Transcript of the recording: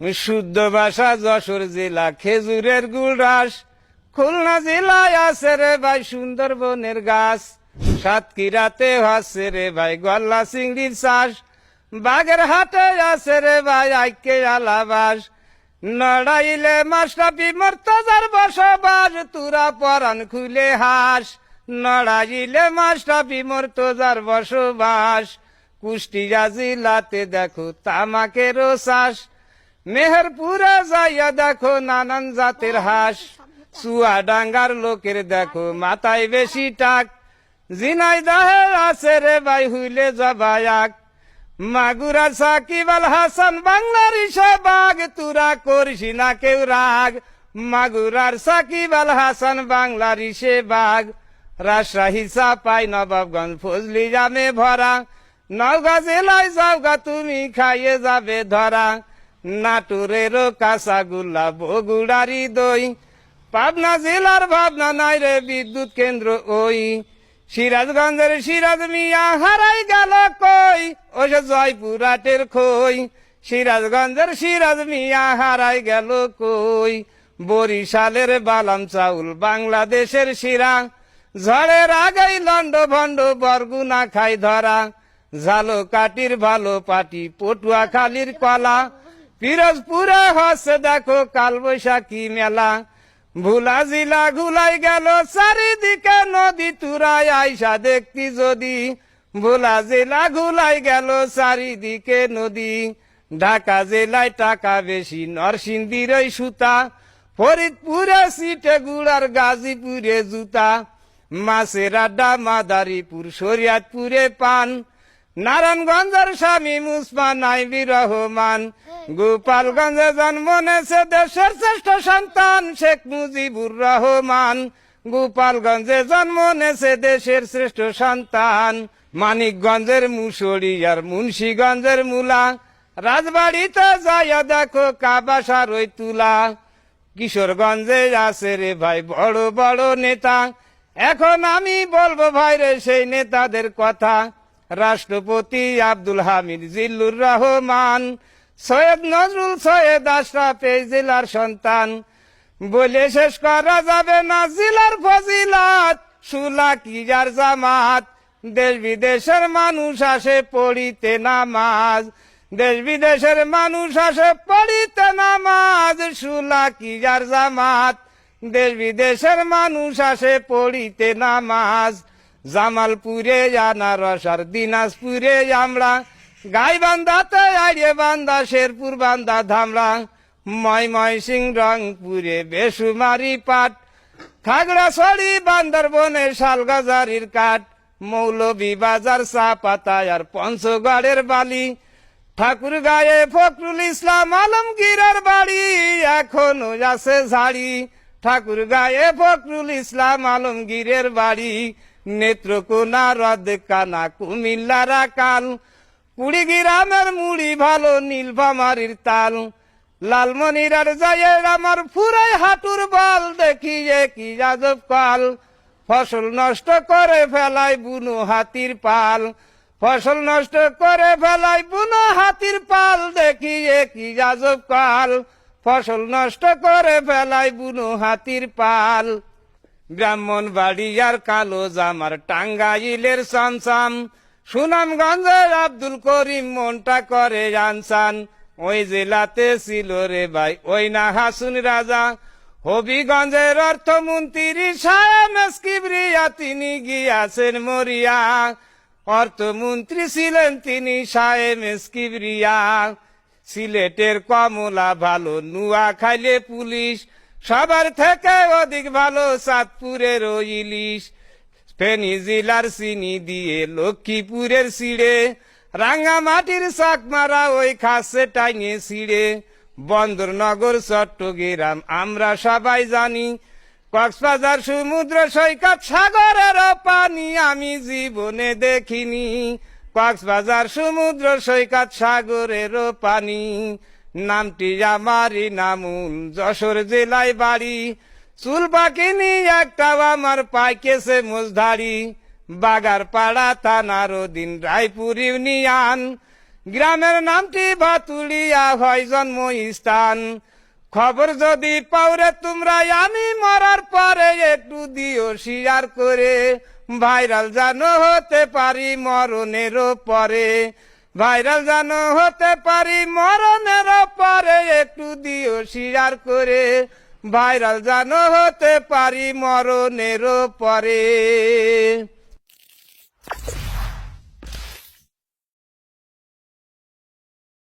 শুদ্ধ ভাষা যশোর জেলা খেজুরের গুড় রাস খুলনা জেলায় আছে রে ভাই সুন্দরবনের গাছ। সাতক্ষীরাতে আছে রে ভাই গল্লা চিংড়ির চাষ। বাগের হাটে আছে রে ভাই আইকে আলাবাস। নড়াইলে মাস্টাপি মর্তজার বসবাস, তুরা পরান খুলে হাস। নড়াইলে মাস্টাপি মর্তজার বসবাস। কুষ্টিয়া জিলাতে দেখো তামাকেরও চাষ। মেহেরপুরে যাইয়া দেখো নানান জাতের হাঁস। চুয়া ডাঙ্গার লোকের দেখো, মাথায় বেশি টাক। জিনাই দাহে আছে রে ভাই, হইলে জবায়াক মাগুরা সাকিব আল হাসান, বাংলার বাগ তুরা করিস না কেউ রাগ। মাগুরার সাকিব আল হাসান, বাংলার বাগ রাজশাহী চাপাই, নবাবগঞ্জ ফজলি জামে ভরা। নওগাঁ জেলায় যাওগা, তুমি খাইয়ে যাবে ধরা। নাটুরেরও কাঁচাগুল্লা বগুড়ারি দই। পাবনা জেলার ভাবনা নাই রে বিদ্যুৎ কেন্দ্র ওই। সিরাজগঞ্জের সিরাজ মিয়া হারাই গেল কই? ওই জয়পুরাটের খই। সিরাজগঞ্জের সিরাজ মিয়া হারাই গেল কই? বরিশালের বালাম চাউল, বাংলাদেশের শিরা। ঝড়ের আগেই লন্ড ভণ্ড বরগুনা খাই ধরা। ঝালো কাটির ভালো পাটি পটুয়া খালির কলা। পিরোজপুরে হসে দেখো কাল বৈশাখী মেলা। ভুলা জিলা ঘুলাই গেল, চারিদিকে নদী তুরাই আইসা দেখতি যদি। ভোলা জেলা ঘুলাই গেল, চারিদিকে নদী। ঢাকা জেলায় টাকা বেশি, নরসিংদীর ওই সুতা। ফরিদপুরে সিটে গুড়ার গাজীপুরে জুতা। মাছের আড্ডা, মাদারীপুর, শরিয়াতপুরে পান। নারায়ণগঞ্জের স্বামী মুসমান আইবি রহমান। গোপালগঞ্জে জন্ম নেছে দেশের শ্রেষ্ঠ সন্তান শেখ মুজিবুর রহমান। গোপালগঞ্জে জন্ম নেছে দেশের শ্রেষ্ঠ সন্তান। মানিকগঞ্জের মুসড়ি আর মুন্সীগঞ্জের মুলা। রাজবাড়িতে যাইয়া দেখো কাবাসার ওই তুলা। কিশোরগঞ্জে আছে রে ভাই বড় বড় নেতা। এখন আমি বলব ভাই রে সেই নেতাদের কথা। রাষ্ট্রপতি আব্দুল হামিদ জিল্লুর রহমান, সৈয়দ নজরুল সৈয়দ আশরাফ এই জেলার সন্তান। বলে শেষ করা যাবে না জেলার ফজিলাত, সুলা কিজার জামাত? দেশ বিদেশের মানুষ আসে পড়িতে নামাজ। দেশ বিদেশের মানুষ আসে পড়িতে নামাজ, সুলা কিজার জামাত? দেশ বিদেশের মানুষ আসে পড়িতে নামাজ। জামালপুরে আনারস আর দিনাজপুরে আমরা গাই বান্ধাতে আইরে বান্দা, শেরপুর বান্দা ধামরা ময় ময় সিং রংপুরে বেসুমারি পাট। খাগড়াছড়ি বান্দরবনের শালগাজারির কাঠ। মৌলবী বাজার চা পাতা আর পঞ্চগড়ের বালি। ঠাকুর গায়ে ফখরুল ইসলাম আলমগীরের বাড়ি, এখনও আছে ঝাড়ি। ঠাকুর গায়ে ফখরুল ইসলাম আলমগীরের বাড়ি। নেত্রকোনা হ্রদ কানা কুমিল্লারা কাল। কুড়ি গ্রামের মুড়ি ভালো, নীলফামারির তাল। লালমনিরার যায় আমার ফুরাই হাঁটুর বল দেখি যে কি যাদব কাল। ফসল নষ্ট করে ফেলায় বুনো হাতির পাল। ফসল নষ্ট করে ফেলায় বুনো হাতির পাল দেখি যে কি যাদব কাল। ফসল নষ্ট করে ফেলায় বুনো হাতির পাল। ব্রাহ্মণ বাড়িয়ার কালো জামার টাঙ্গাইলের সামসাম। সুনামগঞ্জের আব্দুল করিম মনটা করে আনসান। ওই জেলাতে ছিল রে ভাই, ওই না হাসুন রাজা। হবিগঞ্জের অর্থমন্ত্রী সায়াম কিবরিয়া তিনি গিয়াছেন মরিয়া। অর্থমন্ত্রী ছিলেন তিনি সায়েম কিবরিয়া সিলেটের কমলা ভালো নুয়া খাইলে পুলিশ। সবার থেকে অধিক ভালো ওই ইলিশ। ফেনী জেলার চিনি দিয়ে লক্ষ্মীপুরের সিঁড়ে। রাঙ্গামাটির চাকমারা ওই খাসে টাইনে ছিঁড়ে। বন্দরনগর, চট্টগ্রাম, আমরা সবাই জানি, কক্সবাজার, সমুদ্র, সৈকত, সাগরের পানি আমি জীবনে দেখিনি। কক্সবাজার, সমুদ্র, সৈকত, সাগরের পানি নামটি আমারই নামুল যশোর জেলায় বাড়ি। চুল পাকিনি একটাও আমার পাইকেছে মুজধারি বাগার পাড়া থানার দিন রায়পুর ইউনিয়ন। গ্রামের নামটি ভাতুলিয়া হয় জন্ম স্থান। খবর যদি পাওরে তোমরা, আমি মরার পরে একটু দিও শেয়ার করে। ভাইরাল জানো হতে পারি মরণেরও পরে। ভাইরাল যেন হতে পারি, মরণের পরে একটু দিও শিরার করে। ভাইরাল যেন হতে পারি, মরণের পরে।